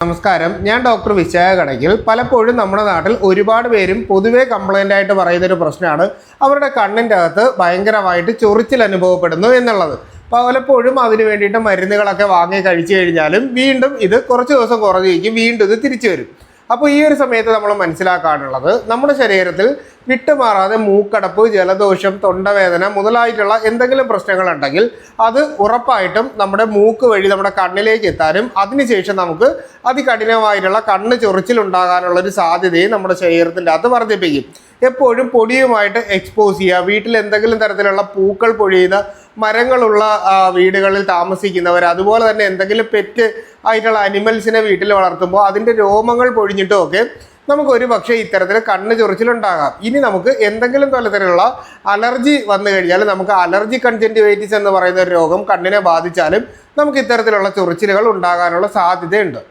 നമസ്കാരം. ഞാൻ ഡോക്ടർ വിശാഖ കടയ്ക്കൽ പലപ്പോഴും നമ്മുടെ നാട്ടിൽ ഒരുപാട് പേരും പൊതുവേ കംപ്ലൈന്റ് ആയിട്ട് പറയുന്ന ഒരു പ്രശ്നമാണ്. അവരുടെ കണ്ണിന്റെ അകത്ത് ഭയങ്കരമായിട്ട് ചൊറിച്ചിൽ അനുഭവപ്പെടുന്നു എന്നുള്ളത്. പലപ്പോഴും അതിന് വേണ്ടിയിട്ട് മരുന്നുകളൊക്കെ വാങ്ങി കഴിച്ചു കഴിഞ്ഞാലും വീണ്ടും ഇത് കുറച്ച് ദിവസം കുറഞ്ഞിരിക്കും. വീണ്ടും ഇത് തിരിച്ചു വരും. അപ്പോൾ ഈ ഒരു സമയത്ത് നമ്മൾ മനസ്സിലാക്കാനുള്ളത് നമ്മുടെ ശരീരത്തിൽ വിട്ടുമാറാതെ മൂക്കടപ്പ് ജലദോഷം തൊണ്ടവേദന മുതലായിട്ടുള്ള എന്തെങ്കിലും പ്രശ്നങ്ങളുണ്ടെങ്കിൽ അത് ഉറപ്പായിട്ടും നമ്മുടെ മൂക്ക് വഴി നമ്മുടെ കണ്ണിലേക്ക് എത്താനും അതിനുശേഷം നമുക്ക് അതികഠിനമായിട്ടുള്ള കണ്ണ് ചൊറിച്ചിലുണ്ടാകാനുള്ള ഒരു സാധ്യതയും നമ്മുടെ ശരീരത്തിന്റെ അത് വർദ്ധിപ്പിക്കും. എപ്പോഴും പൊടിയുമായിട്ട് എക്സ്പോസ് ചെയ്യുക. വീട്ടിൽ എന്തെങ്കിലും തരത്തിലുള്ള പൂക്കൾ പൊഴിയുന്ന മരങ്ങളുള്ള വീടുകളിൽ താമസിക്കുന്നവർ അതുപോലെ തന്നെ എന്തെങ്കിലും പെറ്റ് ആയിട്ടുള്ള അനിമൽസിനെ വീട്ടിൽ വളർത്തുമ്പോൾ അതിന്റെ രോമങ്ങൾ പൊഴിഞ്ഞിട്ടും ഒക്കെ നമുക്ക് ഒരു പക്ഷേ ഇത്തരത്തിൽ കണ്ണ് ചൊറിച്ചിലുണ്ടാകാം. ഇനി നമുക്ക് എന്തെങ്കിലും തരത്തിലുള്ള അലർജി വന്നു കഴിഞ്ഞാൽ നമുക്ക് അലർജി കൺജന്റിവൈറ്റിസ് എന്ന് പറയുന്ന ഒരു രോഗം കണ്ണിനെ ബാധിച്ചാലും നമുക്ക് ഇത്തരത്തിലുള്ള ചൊറിച്ചിലുകൾ ഉണ്ടാകാനുള്ള സാധ്യതയുണ്ട്.